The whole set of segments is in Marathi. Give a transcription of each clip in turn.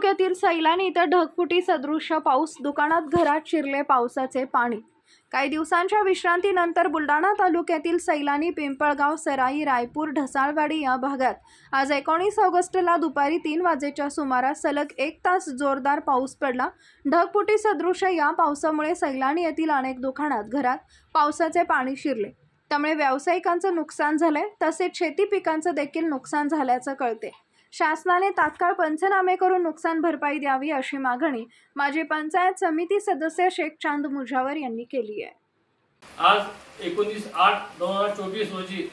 तालुक्यातील सैलानी इथं ढगफुटी सदृश्य पाऊस दुकानात घरात शिरले पावसाचे पाणी. काही दिवसांच्या विश्रांतीनंतर बुलढाणा तालुक्यातील सैलानी पिंपळगाव सराई रायपूर ढसाळवाडी या भागात आज एकोणीस ऑगस्टला दुपारी तीन वाजेच्या सुमारास सलग एक तास जोरदार पाऊस पडला. ढगफुटी सदृश्य या पावसामुळे सैलानी येथील अनेक दुकानात घरात पावसाचे पाणी शिरले. त्यामुळे व्यावसायिकांचं नुकसान झालंय तसेच शेती पिकांचं देखील नुकसान झाल्याचं कळते शासनाने तात्काळ पंचनामे करून नुकसान भरपाई द्यावी अशी मागणी माजी पंचायत समिती सदस्य शेख चांद मुजावर यांनी केली आहे. आज एकोणीस आठ दोन हजार चोवीस रोजी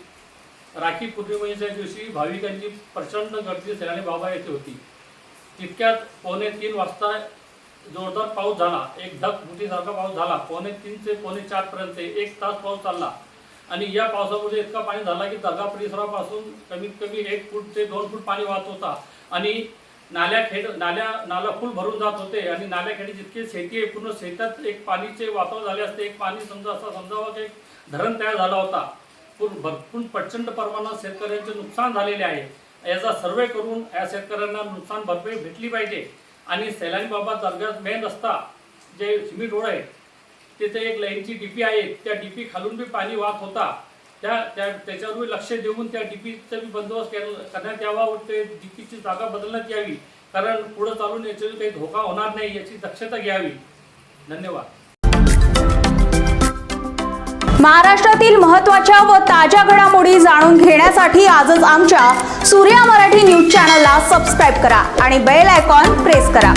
राखी पौर्णिमेच्या दिवशी भाविकांची प्रचंड गर्दी सैलानी बाबा येथे होती. तितक्यात पावणे तीन वाजता जोरदार पाऊस झाला. एक ढग मुठीसारखा पाऊस झाला. पावणे तीन ते पावणे चारपर्यंत एक तास पाऊस चालला. आणि या पावसामुळे इतका पाणी झाला की दर्गा परिसरापासून कमीत कमी एक फूट ते दोन फूट पाणी वाहत होता. आणि नाल्या खेड नाल्या नाला फुल भरून जात होते. आणि नाल्याखेडी जितकी जितके शेती आहे पूर्ण शेतात एक पाणीचे वातावरण झाले असते. एक पाणी समजा असा समजावं की एक धरण तयार झाला होता. पूर्ण भरपूर प्रचंड प्रमाणात शेतकऱ्यांचे नुकसान झालेले आहे. याचा सर्वे करून या शेतकऱ्यांना नुकसान भरपाई भेटली पाहिजे. आणि सैलानी बाबा दर्ग्यात मेन रस्ता जे सिमेंट रोड आहे तिथे एक लाईनची डीपी आहे त्या डीपी खालून बी पाणी वाहत होता. त्या त्या त्याच्यावर लक्ष देऊन त्या डीपीचा बी बंदोबस्त करण्यात यावा व ते डीपीची जागा बदलण्यात यावी. कारण पुढे चालून याच्या काही धोका होणार नाही याची दक्षता घ्यावी. धन्यवाद. महाराष्ट्रातील महत्त्वाच्या व ताज्या घडामोडी जाणून घेण्यासाठी आजच आमच्या सूर्या मराठी न्यूज चॅनलला सबस्क्राईब करा आणि बेल आयकॉन प्रेस करा.